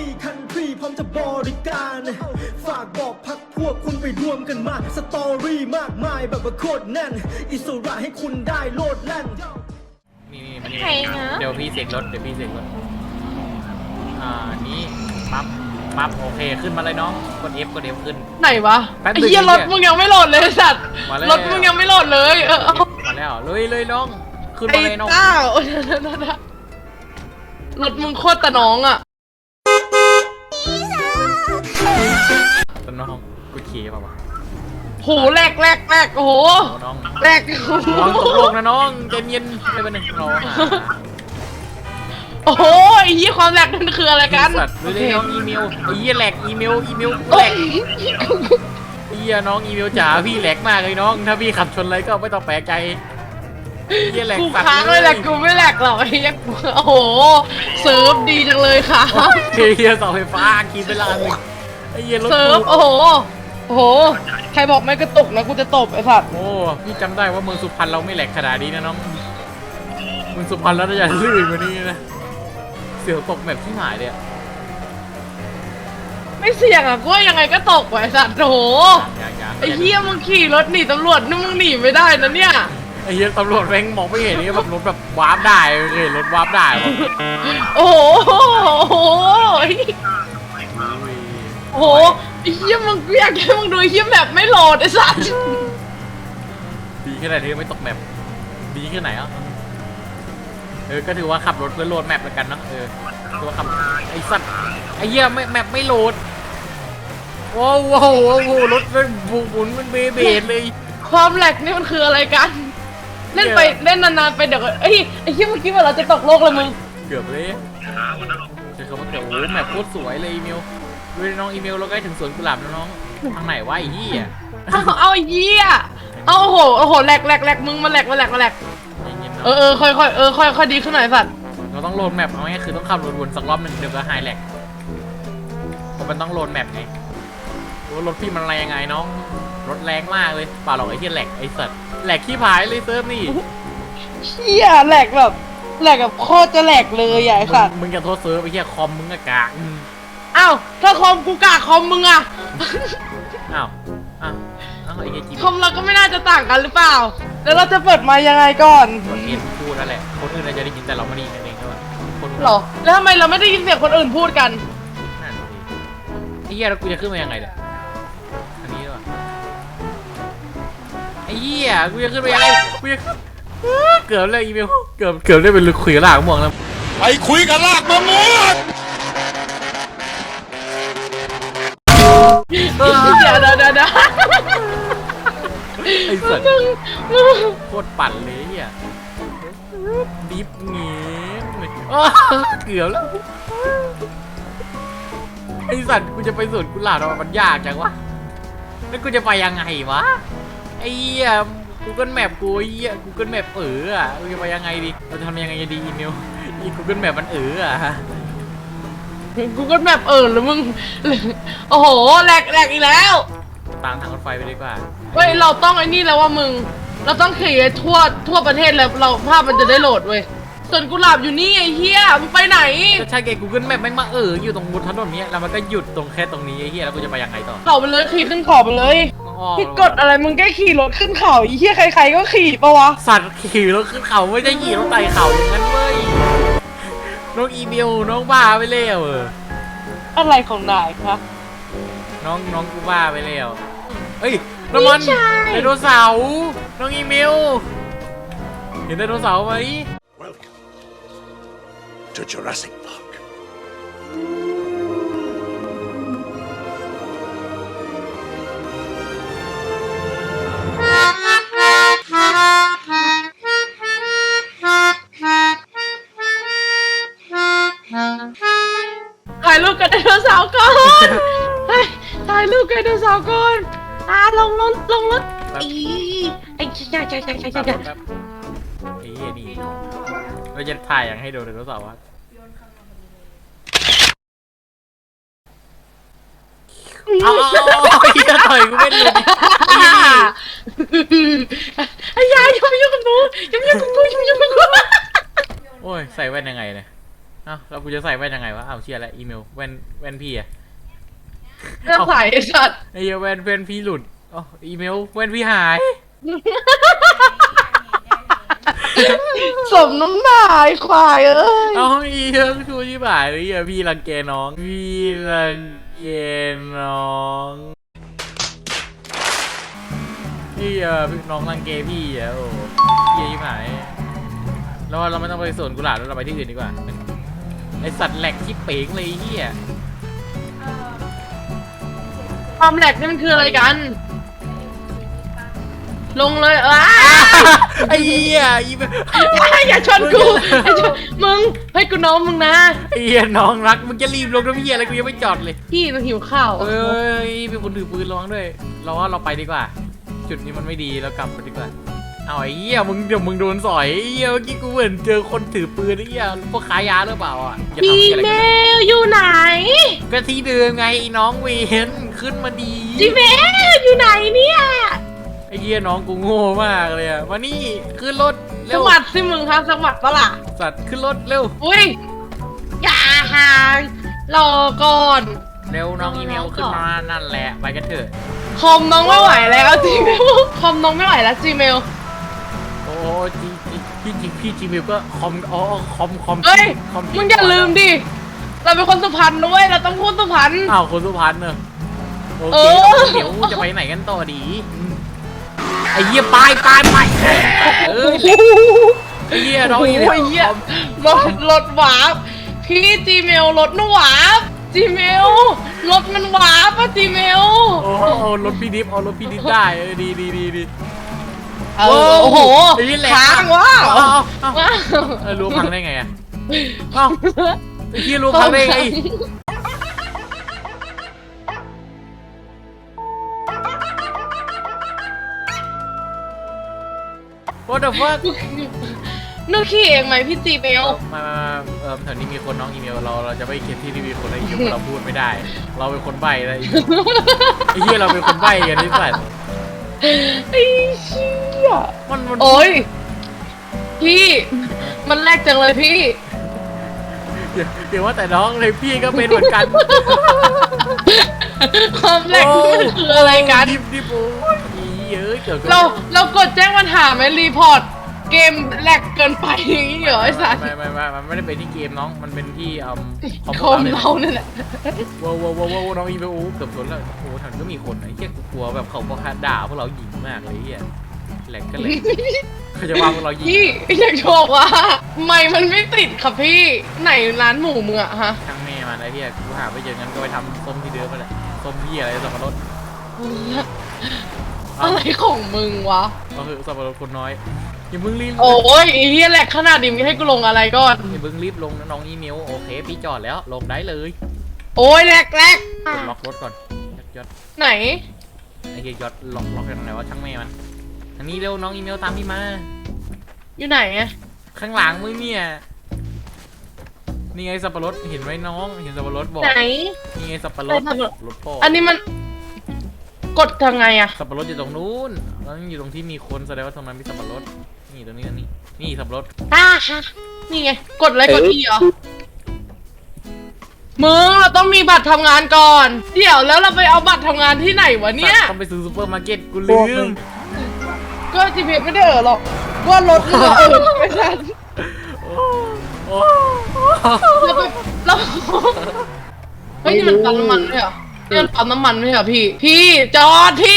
กี้คันทรีพร้อมจะบริการ ฝากบอกพักพวกคุณไปรวมกันมา สตอรี่มากมายแบบว่าโคตรแน่น อิสระให้คุณได้โลดแล่น นี่นี่มันนี่ใครนะ เดี๋ยวพี่เสกรถเดี๋ยวพี่เสกรถอ่านี่ปั๊บปั๊บโอเคขึ้นมาเลยน้องกด F กด F ขึ้น ไหนวะแป๊บไอ้นึงเหี้ยไอ้รเหี้ถยมึงยังไม่โหลดเลยไอ้สัตว์มาแล้ว รถมึงยังไม่โหลดเลยเออเอามาแล้วเลยเลยน้อง ขึ้นไอ้มาเลยน้องเจ้ารถมึงโคตรตะน้องอะ นน้องกูขี่เปล่าวะโหแหลกแหลกแหลกโอ้โหโอ้น้องแหลกระวังตกโลกนะน้องใจเย็นไม่เป็นไรเราหาโอ้โหไอ้เหี้ยความแหลกนั่นคืออะไรกันสัตว์เลยน้องอีเมลไอ้เหี้ยแหลกอีเมลอีเมลโอ้แหลยกเหี้ยน้องอีเมลจ๋าพี่แหลกมากเลยน้อง ถ้าพี่ขับชนอะไรก็ไม่ต้องแปลกใจเหี้ยแหลกกูสัตว์ค้างเลยแหละกูไม่แหลกหรอกไอ้เหี้ยกูโอ้โหเซิร์ฟดีจังเลยค่ะเฮียเสาไฟฟ้าขี่ไปลานหนึ่งไอ้ เหี้ยรถเซิร์ฟกูโอ้โหโอ้โห ใครบอกไม่กระตุกนะกูจะตบไอ้สัตว์โอ้พี่จำได้ว่าเมืองสุพรรณเราไม่แหลกขนาดนี้นะน้องเมืองสุพรรณเราจะลื่นกว่านี้นะเสือตกแบบที่หายเลยอะไม่เสี่ยงอะกูว่ายังไงก็ตกว่ะไอ้สัตว์โอ้โหอย่างอย่างไอ้เหี้ยมึงขี่รถหนีตำรวจนี่มึงหนีไม่ได้นะเนี่ยไอ้เหี้ยตำรวจแม่งมองไม่เห็นนี่แบบรถแบบวาร์ปได้เคยเห็นรถวาร์ปได้ปะโอ้โหโอ้โห โอ้โหไอ้เหี้ยมึงกูอยากให้มึงดูไอ้เหี้ยแบบไม่โหลดไอ้สัตว์ดีแค่ไหนที่ไม่ตกแมปดีแค่ไหนอะเออก็ถือว่าขับรถเพื่อโหลดแมปแล้วกันเนอะเออถือว่าขับไอ้สัตว์ไอ้เหี้ยไม่แมปไม่โหลดว้าวว้าวว้าวรถมันบุกหมุนมันเบเบดเลย ความแหลกนี่มันคืออะไรกัน เล่นไปเล่นนานๆไปเดี๋ยวก็เอ้ยไอ้เหี้ยเมื่อกี้ว่าเราจะตกโลกแล้วมึงเกือบเลยใช้คำว่าเกือบโอ้โหแมปโคตรสวยเลยอีเมล ดูดิน้องอีเมลเราใกล้ถึงสวนกุหลาบแล้วน้องทางไหนวะไอ้เหี้ยเอาเอาไอ้เหี้ยเอาโอ้โหโอ้โหแหลกแหลกแหลกมึงมาแหลกมาแหลกมาแหลกเย็นๆเออเนาะเออค่อยค่อยเออค่อยค่อยดีขึ้นหน่อยไอ้สัตว์เราต้องโหลดแมปเอาง่ายๆคือต้องขับรถวนสักรอบหนึ่งเดี๋ยวก็หายแหลกเพราะมันต้องโหลดแมปไงโอ้รถพี่มันแรงไงน้อง รถแรงมากเลยเปล่าหรอกไอ้เหี้ยแหลกไอ้สัตว์แหลกขี้ผายเลยเซิร์ฟนี่เหี้ยแหลกแบบแหลกแบบโคตรจะแหลกเลยอะไอ้สัตว์มึงจะโทษเซิร์ฟไอ้เหี้ยคอมมึงอะกาก อืมอ้าวถ้าคอมกูกากคอมมึงอะอ้าวอ้าวอ้าวไอ้เหี้ยจีบคอมเราก็ไม่น่าจะต่างกันหรือเปล่า แล้วเราจะเปิดมายังไงก่อนคนเอ็นพูดนั่นแหละ คนอื่นอาจจะได้ยินแต่เราไม่ได้ยินเองใช่ไหมคนหรอ แล้วทำไมเราไม่ได้ยินเสียงคนอื่นพูดกัน นั่นสิไอ้เหี้ยแล้วกูจะขึ้นมายังไงเนี่ยอันนี้ด้วยไอ้เหี้ยกูจะขึ้นไปยังไงกูจะเกือบเลยอีเมลเกือบเกือบได้เป็นลุยคุยกับหลากม่วงแล้ว ไปคุยกันลากมะม่วง เดี๋ยวเดี๋ยวเดี๋ยวเดี๋ยวไอ้สัตว์โคตรปั่นเลยอ้เหี้ยดิฟเงี้ยเลยอ้าเกือบแล้ว ไอ้สัตว์กูจะไปสวนกุหลาบแล้วมันยากจังวะ แล้วกูจะไปยังไงวะ ไอ้เหี้ยกูเกิลแมปกูไอ้เหี้ยกูเกิลแมปเอออะกูจะไปยังไงดี เราจะทำยังไงดีอีเมลอีกูเกิลแมปมันเอออะ กูก็แบบเออหรือมึงโอ้โหแหลกแหลกอีกแล้ว ตามทางรถไฟไปดีกว่าเฮ้ยเราต้องไอ้นี่แล้วว่ามึง เราต้องขี่ให้ทั่วทั่วประเทศแล้วเราภาพมันจะได้โหลดเว้ยส่วนกุหลาบอยู่นี่ไอ้เฮียมึงไปไหน ก็ใช่ไงกูเกิลแมปแม่งมาเอออยู่ตรงบนถนนเนี้ยแล้วมันก็หยุดตรงแค่ตรงนี้ไอ้เหี้ยแล้วกูจะไปยังไงต่อเขาไปเลยขี่ขึ้นเขาไปเลยต้องอ้อมพี่กดอะไรมึงแค่ขี่รถขึ้นเขาไอ้เฮียใครๆก็ขี่ปะวะ สัตว์ขี่รถขึ้นเขาไม่ได้ขี่รถไต่เขาอย่างนั้นเว้ย น้องอีเมลน้องบ้าไปแล้วเอออะไรของนายคะน้องน้องกูบ้าไปแล้วเฮ้ยน้ำมันไม่ใช่ ไดโนเสาร์น้องอีเมล เห็นไดโนเสาร์ไหม Welcome to Jurassic Park ถ่ายรูปกับไดโนเสาร์ก่อนอ่าลงรถลงรถอีไอ้ใช่ใช่ใช่ใช่ใช่แป๊บใช่แป๊บไอ้เหี้ยนี่เราจะถ่ายอย่างให้ดูไดโนเสาร์วะเอาเอาเอาเอาไอ้เหี้ยต่อยกูไม่หลุดไอ้เหี้ยนี่ไอ้ยายอย่ามายุ่งกับหนูอย่ามายุ่งกับกูอย่ามายุ่งกับกูโอ้ยใส่แว่นยังไงเนี่ยฮอ้าวแล้วกูจะใส่แว่นยังไงวะอ้าวเชียร์แล้วอีเมลแว่นแว่นพี่อะ เรื่องใส่ไอ้สัตว์ไอ้เหี้ยแว่นแว่นพี่หลุดอ๋ออีเมลแว่นพี่หาย สมน้ำหน้าไอ้ควายเอ้ยเอาอีเหี้ยชูชิบหายเลยเหี้ยพี่รังแกน้อง พี่รังแกน้องพี่อะพี่น้องรังแกพี่อะโอ้เหี้ยชิบหายแล้วเราไม่ต้องไปสวนกุหลาบแล้วเราไปที่อื่นดีกว่าไอสัตว์แหลกที่เป๋งเลยไอ้เฮีย ความแหลกนี่มันคืออะไรกัน ลงเลยเอ้าไอ้เหี้ยอีเมอย่าชนกูอย่าชนมึงให้กูน้องมึงนะไอ้เหี้ยน้องรักมึงจะรีบลงน้ำเหี้ยอะไรกูยังไม่จอดเลยพี่มันหิวข้าวเอ้ยเป็นคนถือปืนระวังด้วย เราว่าเราไปดีกว่า จุดนี้มันไม่ดีเรากลับไปดีกว่า เอาไอ้เหี้ยมึงเดี๋ยวมึงโดนสอยไอ้เหี้ยเมื่อกี้กูเหมือนเจอคนถือปืนไอ้เหี้ยพวกขายยาหรือเปล่าอะอย่าจีทำเหี้ยอะไรเมกันลอยู่ไหนก็ที่เดิมไงไอ้น้องเวนขึ้นมาดีจีเมลอยู่ไหนเนี่ยไอ้เหี้ยน้องกูโง่มากเลยอะมานี่ขึ้นรถสเร็ววัสดิมึงครับสวัสดิ์ปะล่ะสัตว์ขึ้นรถเร็วอุ้ยอย่าห่างรอก่อน เร็วน้องอีเมลขึ้นมานั่นแหละไปกันเถอะ คอมน้องไม่ไหวแล้วจีเมลคอมน้องไม่ไหวแล้วจีเมล โอ้จีจีพี่จีพี่จีมิวก็คอมอ๋อคอมคอมเอ้ย คอมมึงอย่าลืมดิ เราเป็นคนสุพรรณด้วยเราต้องพูดสุพรรณ อ้าวคนสุพรรณเนอะโอเอเคอ เดี๋ยวจะไปไหนกันต่อดีไอ้เหี้ยไปไปไปเออไอ้เหี้ยน้องอีเมลโอ้ยเหี้ยคอมรถรถหวาบพี่จีเมลรถนหวาบจีเมลรถมันหวาบอะจีเมลโอ้โหรถพี่ดิฟเอารถพี่ดิฟได้เออดีดีดีดี เออโอ้โหไอ้นี่แหละค้างว้าวเอาเอาเอาว้าว เออรู้พังได้ไงอะเอ้าไอ้เหี้ยรู้พังได้ไง What the fuck นึกขี่เองไหมพี่จีเมลมามามาเออแถวนี้มีคนน้องอีเมลเราเราจะไม่เขียนที่ที่มีคนอะไรอีเมลเราพูดไม่ได้ เราเป็นคนใบ้แล้วไอ้เหี้ยไอ้เหี้ยเราเป็นคนใบ้กันที่สัตว์ไอ้เชี่ ยมันมันโอ้ยพี่มันแรกจังเลยพี่เดี๋ยวเดี๋ยวว่าแต่น้องเลยพี่ก็เป็นเหมือนกันความแรกนี่มันคืออะไรกัน ดิบดิบโอ้ยอีเอ้ยเกิดขึ้นเราเรากดแจ้งปัญหาไหมรีพอร์ตเกมแลกเกินไปอย่างนี้เหรอไอ้สัสไม่ไม่ไม่มันไม่ได้เป็นที่เกมน้องมันเป็นที่อืมคอมคอมเราเนี่ยแหละว้าวว้าวว้าวว้าวน้องอีเมลโอ้เกือบชนแล้วโอ้แถวนี้ก็มีคนไอ้เหี้ยกูกลัวแบบเขาก็ด่าพวกเราหญิงมากเลยไอ้เหี้ย แหลกกันเลยเขาจะว่าพวกเราหญิงพี่อยากจะบอกว่าไม่มันไม่ติดค่ะพี่ไหนร้านหมูมึงอะฮะช่างแม่มันไอ้เหี้ยกูหาไปเจองั้นก็ไปทำส้มที่เดิมไปแหละส้มเหี้ยอะไรสับปะรดอะไรของมึงวะ ก็คือสับปะรดคนน้อยอย่าเพิ่งรีบโอ้ยไอ้เฮียแหลกขนาดนี้มึงให้กูลงอะไรก่อน อย่าเพิ่งรีบลงนะน้องอีเมลโอเค พี่จอดแล้วลงได้เลยโอ้ยแหลกแหลกกดล็อกรถก่อนยัดไหน ไอ้เหี้ยยัดล็อกล็อกยังไงวะช่างแม่มัน ทางนี้เร็วน้องอีเมลตามพี่มา อยู่ไหนอะข้างหลังมึงเนี่ย นี่ไงสับปะรดเห็นไหมน้อง เห็นสับปะรดบอก ไหน นี่ไงสับปะรไหนดสับปะรด รถพ่อออันนี้มัน กดทางไงอะสับปะรดอยู่ตรงนู้นแล้วอยู่ตรงที่มีคนแสดงว่าตรงนั้นมีสับปะรด นี่ตรงนี้ตรงนี้ นี่สับปะรด อ่าฮะนี่ไง กดอะไรกดอีเหรอ มึงเราต้องมีบัตรทำงานก่อน เดี๋ยวแล้วเราไปเอาบัตรทำงานที่ไหนวะเนี่ย ต้องไปซื้อซูเปอร์มาร์เก็ตกูลืม ก็ GPS ไม่ได้เออหรอกว่ารถมึงอะเออไม่ใช่โอ้โอ้เราไปเราเฮ้ยนี่มันปั๊มน้ำมันไม่เหรอนี่มันปั๊มน้ำมันไม่เหรอพี่ พี่จอดพี่